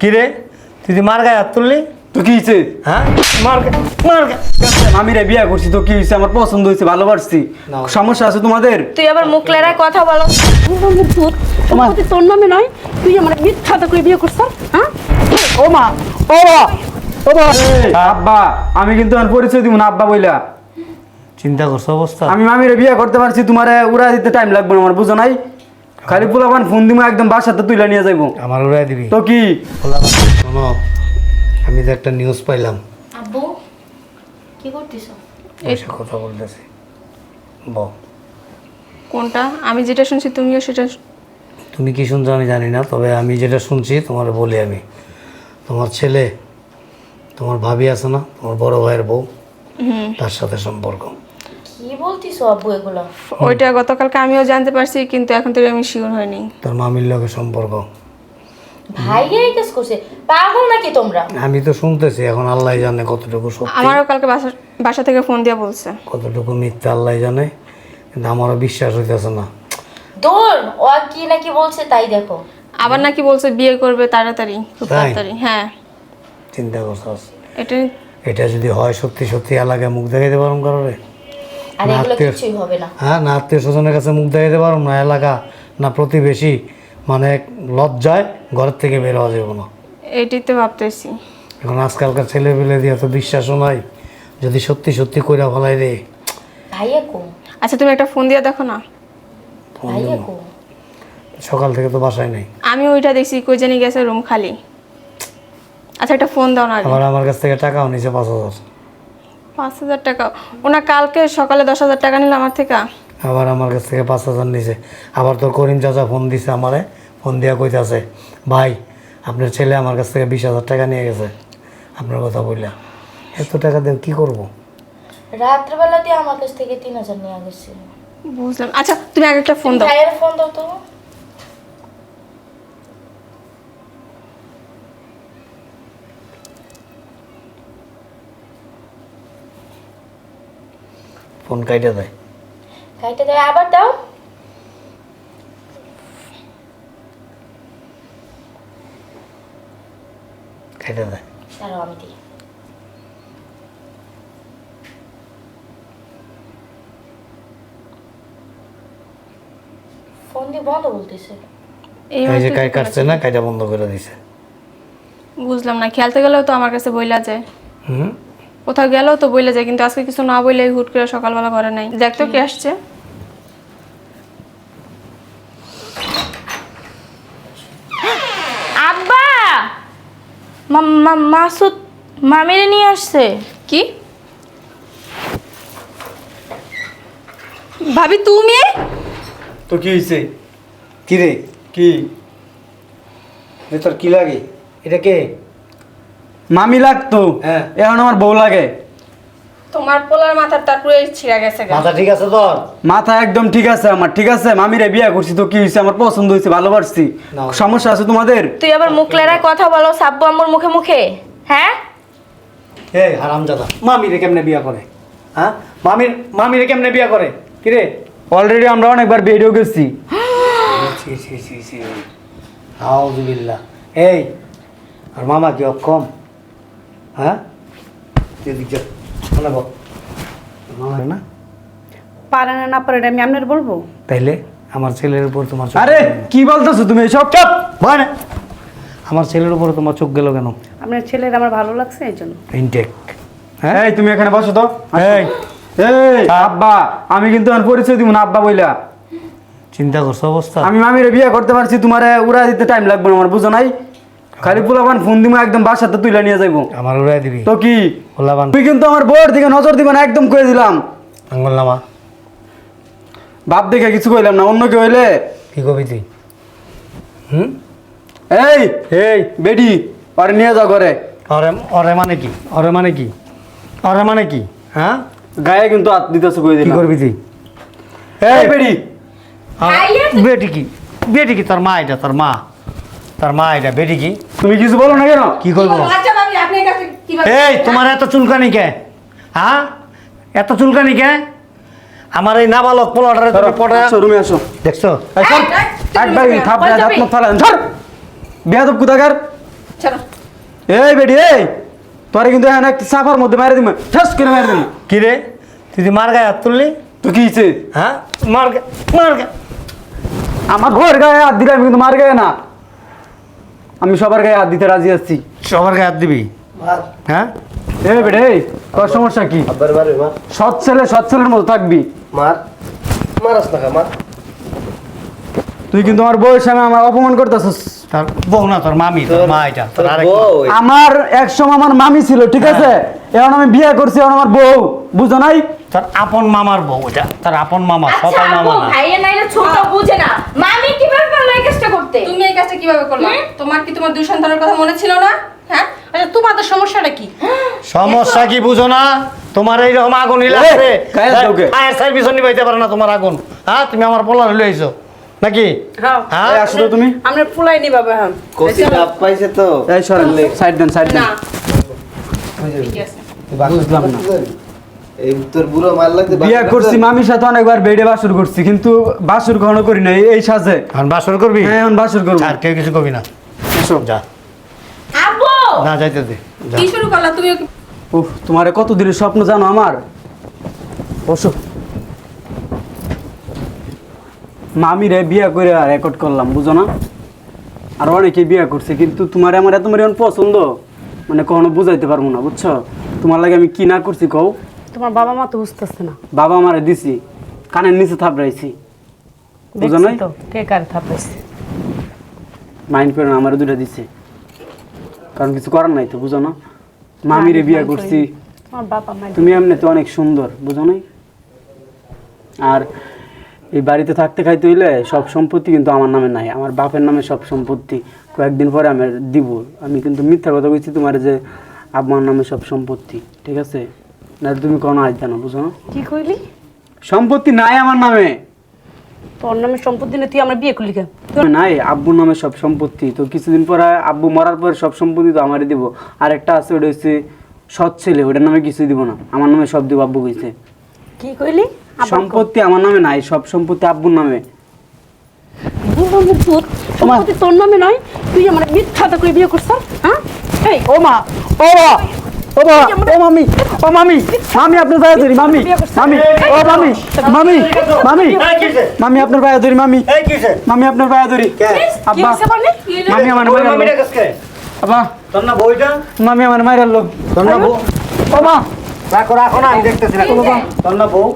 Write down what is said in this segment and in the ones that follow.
কি রে? তুই তুই মার গায়ে হাত তুললি? তো কি হয়েছে হ্যাঁ? মার মার আমি রে বিয়া করছি তো কি হয়েছে আমার পছন্দ হয়েছে ভালোবাসছি। সমস্যা আছে তোমাদের? তুই আবার মুখ লেরায় কথা বলো। তোমার তোর নামে নয় তুই আমার মিথ্যা তো করে বিয়ে করছ হ্যাঁ? ও মা ও মা ও মা। আব্বা আমি কিন্তু আর পরিচয় দিব না আব্বা বইলা। চিন্তা করছ অবস্থা? আমি মামিরে বিয়ে করতে পারছি তোমার উড়া দিতে টাইম লাগবে না আমার বুঝো নাই? খালি পোলাপান ফোন দিব একদম বাসাতে তুইলা নিয়ে যাইবো। আমার উড়াই দিবি। তো কি? বললাম, শোনো আমি তো একটা নিউজ পাইলাম। আব্বু কি করতেছো? এসে কথা বলতেছি। ব কোনটা? আমি যেটা শুনছি তুমিও সেটা তুমি কি শুনছো আমি জানি না তবে আমি যেটা শুনছি তোমার বলি আমি। তোমার ছেলে তোমার ভাবি আছে না? তোমার বড় ভাইয়ের বউ তার সাথে সম্পর্ক। কি বলতিছো আব্বু এগুলো? ওইটা গতকালকে আমিও জানতে পারছি কিন্তু এখন থেকে আমি শিওর হয়নি তার মামির লগে সম্পর্ক। ভাইয়া এই কেস করছে। পাগল নাকি তোমরা? আমি তো শুনতেছি এখন আল্লাহ জানে কতটুকু সত্যি। আমারও কালকে বাসা বাসা থেকে ফোন দিয়ে বলছে। কতটুকু মিথ্যা আল্লাহ জানে কিন্তু আমারও বিশ্বাস হইতেছে না। দূর ও কি নাকি বলছে তাই দেখো। আবার নাকি বলছে বিয়ে করবে তাড়াতাড়ি খুব তাই? তাড়াতাড়ি হ্যাঁ। চিন্তা করছস? এটা এটা যদি হয় সত্যি সত্যি এলাকায় মুখ দেখাইতে পারুম কারোরে? আর না, এগুলো আত্মীয়- কিছুই হবে না। হ্যাঁ না আত্মীয় স্বজনের কাছে মুখ দেখাইতে পারুম না এলাকা না প্রতিবেশী মানে লজ্জায় ঘরের থেকে বের হওয়া যাবে না। এটাই তো ভাবতেছি। এখন আজকালকার ছেলে পেলে দিয়ে তো বিশ্বাসও নাই যদি সত্যি সত্যি কইরা ফেলাই রে ভাইয়া কো। আচ্ছা তুমি একটা ফোন দিয়ে দেখো না। ভাইয়া কো। সকাল থেকে তো বাসায় নেই। আমি ওইটা দেখছি কই জানি গেছে রুম খালি। আচ্ছা একটা ফোন দাও না। আবার আমার কাছ থেকে টাকাও নিছে পাঁচ হাজার। পাঁচ হাজার টাকা। ওনা কালকে সকালে দশ হাজার টাকা নিল আমার থেকে। আবার আমার কাছ থেকে পাঁচ হাজার নিছে। আবার তোর করিম চাচা ফোন দিছে আমারে। ফোন দিয়া কইতাছে ভাই আপনার ছেলে আমার কাছ থেকে বিশ হাজার টাকা নিয়ে গেছে। আপনার কথা বললা এত টাকা দিয়ে কী করব? রাত্রেবেলা দিয়ে আমার কাছ থেকে তিন হাজার নিয়ে গেছে। বুঝলাম। আচ্ছা তুমি আগে একটা ফোন দাও। ভাইয়ের ফোন দাও তো। ফোন কাইটা দেয়। গাড়িটা দেয় আবার দাও। কাইটা দেয়। দাঁড়াও আমি দিই। ফোন দিয়ে বন্ধ বলতেছে। এই এই যে কাই কাটছে না। কাইটা বন্ধ করে দিছে। বুঝলাম না খেলতে গেলেও তো আমার কাছে বইলা যায়। হুম? কোথাও গেলেও তো বইলা যায় কিন্তু আজকে কিছু না বইলে হুট করে সকালবেলা ঘরে নাই। দেখ তো কে আসছে? আব্বা! মাসুদ মামিরে নিয়ে আসছে। কি? ভাবি তুমি? তো কি হয়েছে কি রে? কি? তোর কি লাগে? এটা কে? মামি লাগতো। হ্যাঁ। এখন আমার বউ লাগে। তোমার পোলার মাথার তার পুরো ছিঁড়া গেছে মাথা ঠিক আছে তোর? মাথা একদম ঠিক আছে আমার ঠিক আছে? মামিরে বিয়ে করছি তো কি হয়েছে আমার পছন্দ হয়েছে ভালোবাসছি। সমস্যা আছে তোমাদের? তুই আবার মুখ লেরায় কথা বলো সাব্বু আম্মুর মুখে মুখে। হ্যাঁ? এই হারামজাদা। মামিরে কেমনে বিয়া করে? হ্যাঁ? মামির মামিরে কেমনে বিয়া করে? কি রে অলরেডি আমরা অনেকবার বেরিয়েও গেছি। ছি ছি ছি ছি। আউযুবিল্লাহ। এই আর মামা কি অক্ষম? হ্যাঁ? এদিক যা বল মামা না? পারে না না পারে না, আমি আপনার বলব? তাইলে আমার ছেলের উপর তোমার চোখ আরে কি বলতেছো তুমি সব চপ! ভয় না আমার ছেলের উপর তোমার চোখ গেল কেন? আপনার ছেলের আমার ভালো লাগছে এই জন্য। ইনটেক হ্যাঁ? এই তুমি এখানে বসো তো। এই। এই আব্বা আমি কিন্তু পরিচয় দিব না আব্বা বইলা। চিন্তা করছ অবস্থা? আমি মামিরে বিয়ে করতে পারছি তোমার উড়া দিতে টাইম লাগবে না আমার বুঝো নাই? খালি পোলাপান ফোন দিব একদম বাসাতে তুইলা নিয়ে যাইবো। আমার উড়াই দিবি। তো কি? ওলাবান তুই কিন্তু আমার বউয়ের দিকে নজর দিবে না একদম কয়ে দিলাম। আঙ্গুল নামা। বাপ দেখে কিছু কইলাম না অন্য কেউ হইলে কি কবি তুই? হুম? এই এই। বেডি পরে নিয়ে যাও ঘরে। অরে অরে মানে কি? অরে মানে কি? অরে মানে কি? হ্যাঁ? গায়ে কিন্তু হাত দিতেছে কয়ে কি করবি তুই? এই বেডি। আর- বেটি কি? বেটি কি? তোর মা এটা তোর মা। তোর মা এটা বেটি কি? তুমি কিছু বলো না কেন? কি করব? ভাবি আপনার কাছে কীভাবে এই তোমার এত চুলকানি কে? হ্যাঁ? এত চুলকানি কে? আমার এই নাবালক পোলাটারে তুমি পটা আসো রুমে আসো। দেখছ। একবার থাপ কই হাত মুখ ফালান ধর বেয়াদব ছাড়ো এই বেডি এই। তোরে কিন্তু এখন একটা সাফার মধ্যে মারে দিম ঠাস করে মারে দিম। কি রে? তুই তুই মার গায়ে হাত তুললি? তো কি হ্যাঁ? মার গে মার গে আমার ঘর গায়ে হাত দিলে আমি কিন্তু মার গায়ে না। আমি সবার গায়ে হাত দিতে রাজি আছি। সবার গায়ে হাত দিবি? হ্যাঁ? এ বেডে এই তোর সমস্যা কি? সৎ ছেলে সৎ ছেলের মতো থাকবি। মার। মারাস না কা মার। তুই কিন্তু আমার বউয়ের আমি আমার অপমান করতেছিস। তার বউ না তোর মামি তোর মা এটা তোর তোর আমার একসময় আমার মামি ছিল ঠিক আছে? এখন আমি বিয়ে করছি এখন আমার বউ বুঝো নাই? তোর আপন মামার বউ এটা তার আপন মামা আচ্ছা মামা না। ভাইয়া নাইলে ছোট বুঝে না। মামি কীভাবে পারল এই কাজটা করতে? তুমি এই কাজটা কীভাবে করলে? তোমার কি তোমার দুই সন্তানের কথা মনে ছিল না? হ্যাঁ? আচ্ছা তোমাদের সমস্যাটা কি? সমস্যা কি বুঝো না? তোমার এইরকম আগুন লাগছে? ফায়ার সার্ভিসও নিবাইতে পারে না তোমার আগুন। হ্যাঁ তুমি আমার পোলা লই আইছো নাকি? হ্যাঁ। হ্যাঁ? আসো তো তুমি। আমরা ফুলাই নি বাবা হ্যাঁ। কষি লাভ পাইছে তো। এই সরেন সাইড দেন সাইড দেন। না। বুঝলাম না। এই তোর বুড়ো মার লাগতে বিয়ে করছি মামির সাথে অনেকবার বেডে বাসুর করছি কিন্তু বাসুর কখনো করি না এই সাজে। এখন বাসর করবি? হ্যাঁ এখন বাসুর করব। আর কেউ কিছু করবি না। এসো। যা। আপু না যাইতে দে। কি শুরু করলা? তুমি উফ তোমার কত দিনের স্বপ্ন জানো আমার? বসো। মামিরে বিয়ে করে রেকর্ড করলাম বুঝো না? আর অনেকে বিয়ে করছে কিন্তু তোমার আমার এত মরিয়ন পছন্দ মানে কখনো বুঝাইতে পারব না বুঝছ? তোমার লাগে আমি কি না করছি কও? তোমার বাবা মা তো বুঝতেছে না। বাবা আমারে দিছি কানের নিচে থাপড়াইছি। বুঝো তো কে কার মাইন্ড করে না আমার দুটা দিছে। কারণ কিছু করার নাই তো বুঝো না? মামিরে বিয়ে করছি। তুমি এমনিতে অনেক সুন্দর বুঝো নাই? আর এই বাড়িতে থাকতে খাইতে হইলে সব সম্পত্তি কিন্তু আমার নামে নাই। আমার বাপের নামে সব সম্পত্তি কয়েকদিন পরে আমি দিব। আমি কিন্তু মিথ্যা কথা বলছি তোমার যে আব্বার নামে সব সম্পত্তি ঠিক আছে? না তুমি কোনো আইতা না বুঝো না? কি কইলি? সম্পত্তি নাই আমার নামে। তোর নামে সম্পত্তি নিয়ে তুই আমরা বিয়ে করলি কেন? নাই আব্বুর নামে সব সম্পত্তি। তো কিছুদিন পরে আব্বু মরার পরে সব সম্পত্তি তো আমারই দিব। আর একটা আছে ওটা হচ্ছে সৎ ছেলে ওটার নামে কিছুই দিব না। আমার নামে সব দিব আব্বু কইছে। কি কইলি? সম্পত্তি আমার নামে নাই সব সম্পত্তি আব্বুর নামে। পুত সম্পত্তি তোর নামে নয় তুই আমার মিথ্যাটা করে বিয়ে করছ হ্যাঁ? এই। ও মা ও মা ও মা ও মামি ও মামি মামি আপনার পায়ে ধরি মামি মামি ও মামি মামি মামি মামি আপনার পায়ে ধরি মামি। এই মামি আপনার পায়ে ধরি। আব্বা। বললি মামি আমার মামিটা আব্বা। তোর না বইটা মামি আমার মাইরাল তোর না বউ? ও মা রাখো রাখো না আমি দেখতেছি না। তোর না বউ।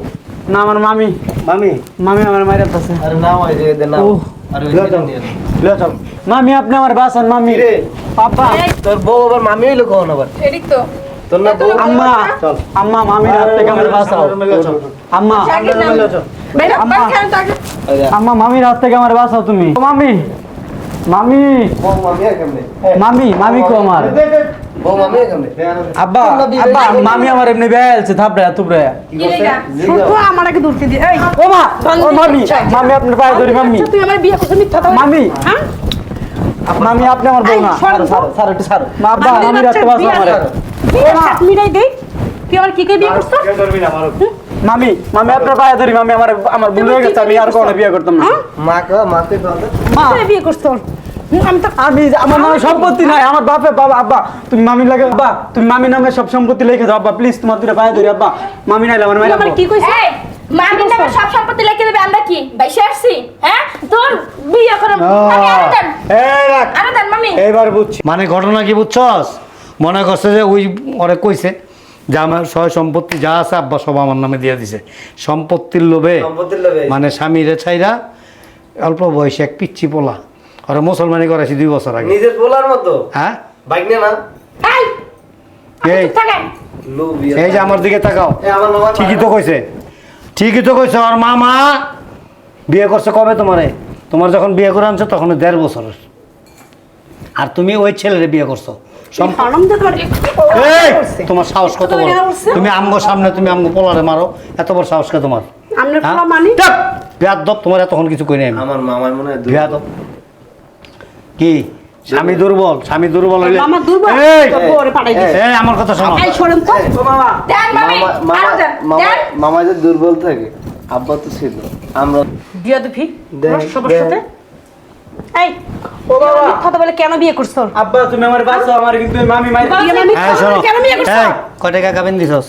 না আমার মামি। মামি? মামি আমার মাইরাল আছে আরে নাও এই যে দে আরে লিও লিও চল মামি আপনি আমার বাসান মামি। রে পাপা। তোর বউ আবার মামি হইল কখন আবার? এদিক তো। তোর না বউ। আম্মা চল। আম্মা মামির হাত থেকে আমার বাঁচাও। আম্মা। আম্মা। মামির হাত থেকে আমার বাঁচাও তুমি। মামি। মামি। মামি মামি মামি কো আমার। বউ মামি আব্বা আব্বা মামি আমার এমনি বেলছে থাপড়ে তুপড়ে কি শুধু আমার আগে দূরতে দিয়ে এই ও মা ও মামি মামি আপনার পায়ে ধরি মামি। তুই আমার বিয়ে করছিস মিথ্যাটা মামি হ্যাঁ? মামি আপনি আমার বউ না। এই, সরো, সরো, একটু ছাড়ো। মা আব্বা মামির হাত থেকে আমার। বিয়ে সাত মিটাই দেই তুই আমার কি কে বিয়ে করছিস কেউ ধরবি না মারো মামি মামি আপনার পায়ে ধরি মামি আমার আমার ভুল হয়ে গেছে আমি আর কখনো বিয়ে করতাম না। মা কা মাকে কথা মা বিয়ে করছিস আমি তো আমি আমার নামে সম্পত্তি নাই আমার বাপে বাবা আব্বা তুমি মামি লাগে আব্বা তুমি মামি নামে সব সম্পত্তি লিখে দাও আব্বা প্লিজ তোমার দুটো পায়ে ধরি আব্বা। মামি নাইলে আমার মাইরা কি নামে সব সম্পত্তি লিখে দেবে আমরা কি বাইসে আসছি? হ্যাঁ? তোর বিয়ে করে আমি আরও দেন। এই রাখ। আরও দেন মামি। এইবার বুঝছি। মানে ঘটনা কি বুঝছস? মনে করছে যে ওই ওরে কইছে যে আমার সয় সম্পত্তি যা আছে আব্বা সব আমার নামে দিয়ে দিছে। সম্পত্তির লোভে সম্পত্তির লোভে। মানে স্বামীরে ছাইরা অল্প বয়সে এক পিচ্ছি পোলা। ওরা মুসলমানি করেছি দুই বছর আগে। নিজের বলার মতো? হ্যাঁ? বাইক নে? না এই। যে আমার দিকে তাকাও। এই আমার মামা। ঠিকই তো কইছে। ঠিকই তো কইছে আমার মামা। বিয়ে করছে কবে তোমারে? তোমার যখন বিয়ে করে আনছে তখন দেড় বছরের আর তুমি ওই ছেলেরে বিয়ে করছ। তোমার সাহস কত বড়? তুমি আমগো সামনে তুমি আমগো পোলারে মারো। এত বড় সাহস কে তোমার? হ্যাঁ? মানি! বেয়াদব তোমার এতক্ষণ কিছু কই নাই আমি। আমার মামার মনে হয় কি? স্বামী দুর্বল স্বামী দুর্বল হইলে মামা দুর্বল এই, তোর বউরে পাঠাই দিছে। এই আমার কথা শোনো। এই শোনেন তো। মামা দেন মামি মামা দেন। মামা যে দুর্বল থাকে আব্বা তো ছিল। আমরা বিয়া দুফি সবার সাথে? এই ও বাবা। মিথ্যা বলে কেন বিয়ে করছ? আব্বা তুমি আমার বাঁচো আমার কিন্তু মামি মাই হ্যাঁ কেন বিয়ে করছ? এই কয় টাকা গাবেন দিছস?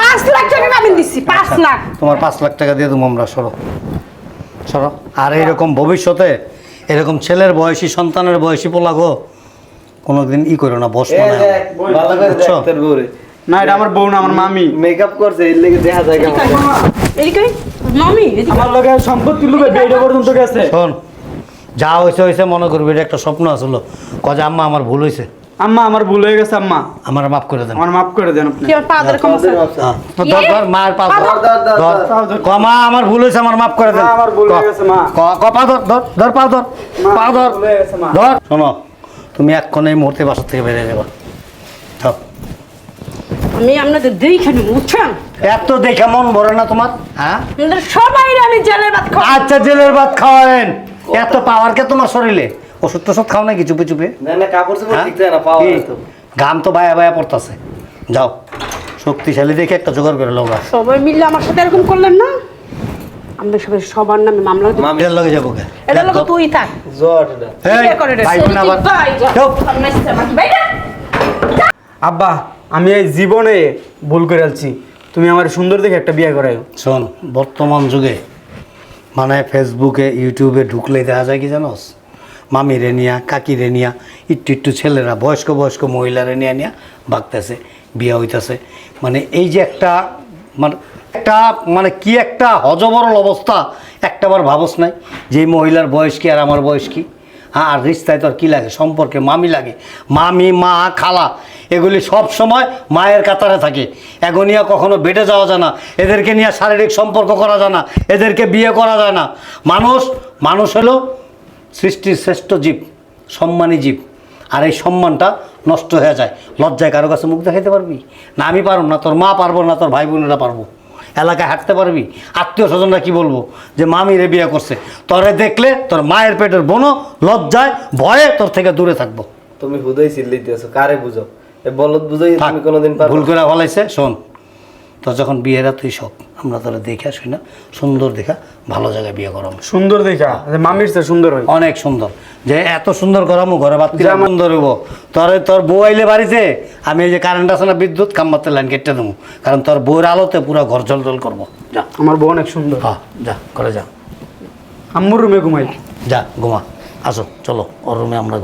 পাঁচ লাখ টাকা নামিন দিচ্ছি পাঁচ লাখ। তোমার পাঁচ লাখ টাকা দিয়ে তুমি আমরা সরো। সরো। আর এরকম ভবিষ্যতে এরকম ছেলের বয়সী সন্তানের বয়সী পোলাগো কোনোদিন ই করো না বস মানে। না এটা আমার বউ না আমার মামি। মেকআপ করছে এর লেগে দেখা যায় মামি। এদিকে আমার লগে সম্পত্তি লুবে বেইটা পর্যন্ত গেছে। শোন যা হয়েছে হয়েছে মনে করবি এটা একটা স্বপ্ন আসলো কজা আম্মা আমার ভুল হয়েছে আম্মা আমার ভুল হয়ে গেছে আম্মা। আমার মাফ করে দেন। আমার মাফ করে দেন আপনি। কি পা ধরে কমছে ধর ধর মার পা ধর। ধর, ধর, ধর, ধর ধর। ক মা আমার ভুল হয়েছে আমার মাফ করে দেন। আমার ভুল হয়ে গেছে, মা। ক- ক পা ধর ধর ধর পা ধর পা ধর। ধর। শোনো তুমি এক্ষণ এই মুহূর্তে বাসা থেকে বেরিয়ে যাবা। ধর। আমি আপনাদের দেখে নিব বুঝছেন? এত দেখে মন ভরে না তোমার হ্যাঁ? সবাই আমি জেলের ভাত খাওয়া আচ্ছা জেলের ভাত খাওয়াবেন এত পাওয়ার কে তোমার শরীরে? ওষুধ টষুধ খাও নাকি চুপে চুপে? হ্যাঁ? ঠিক থাকে না পাওয়া কি? যায় তো। ঘাম তো বায়া বায়া পড়তাছে। যাও। শক্তিশালী দেখে একটা জোগাড় করে লোক সবাই মিলে আমার সাথে এরকম করলেন না? আমরা সবাই সবার নামে মামলা দিব। লগে যাব এটা লোক তুই থাক। জ্বর এটা। এই, বিয়ে করে রে। ভাই বোন আবার ভাই, যা। চুপ। সামনে আমার বাইরে আব্বা আমি এই জীবনে ভুল করে আলছি। তুমি আমার সুন্দর দেখে একটা বিয়ে করাই শোন বর্তমান যুগে মানে ফেসবুকে ইউটিউবে ঢুকলে দেখা যায় কি জানোস? মামি নিয়া, কাকি নিয়া একটু একটু ছেলেরা, বয়স্ক বয়স্ক মহিলারে নিয়ে নিয়া বাগতেছে, বিয়ে হইতেছে। মানে এই যে একটা মানে একটা মানে কি একটা হজবরল অবস্থা, একটাবার ভাবস নাই যে মহিলার বয়স কি আর আমার বয়স কি? হ্যাঁ আর রিস্তায় তো আর কী লাগে? সম্পর্কে মামি লাগে। মামি, মা, খালা, এগুলি সব সময় মায়ের কাতারে থাকে। এগোনিয়া কখনো বেটে যাওয়া যায় না। এদেরকে নিয়ে শারীরিক সম্পর্ক করা যায় না। এদেরকে বিয়ে করা যায় না। মানুষ মানুষ হলো সৃষ্টির শ্রেষ্ঠ জীব সম্মানী জীব। আর এই সম্মানটা নষ্ট হয়ে যায়। লজ্জায় কারও কাছে মুখ দেখাইতে পারবি? না আমি পারব না তোর মা পারব না তোর ভাই বোনেরা পারব। এলাকায় হাঁটতে পারবি? আত্মীয় স্বজনরা কি বলব? যে মামি রে বিয়ে করছে। তোরে দেখলে তোর মায়ের পেটের বোনও লজ্জায় ভয়ে তোর থেকে দূরে থাকব। তুমি হুদাই চিল্লি দিয়েছ কারে বুঝো? এ বলদ বুঝাই তুমি কোনোদিন ভুল করে ফলাইছে শোন। তোর যখন বিয়েরা তুই সব আমরা তাহলে দেখে আসি না। সুন্দর দেখা ভালো জায়গায় বিয়ে করাম। সুন্দর দেখা মামির চেয়ে সুন্দর হয়। অনেক সুন্দর। যে এত সুন্দর করামো ঘরে যেমন- সুন্দর হইব। তোর তোর বউ আইলে বাড়িতে আমি এই যে কারেন্ট আছে না বিদ্যুৎ কাম্বাতে লাইন কেটে দেবো। কারণ তোর বউর আলোতে পুরো ঘর জল জল করব। যা। আমার বউ অনেক সুন্দর। হ্যাঁ যা করে যা। আম্মুর রুমে ঘুমাই। যা ঘুমা। আসো চলো ওর রুমে আমরা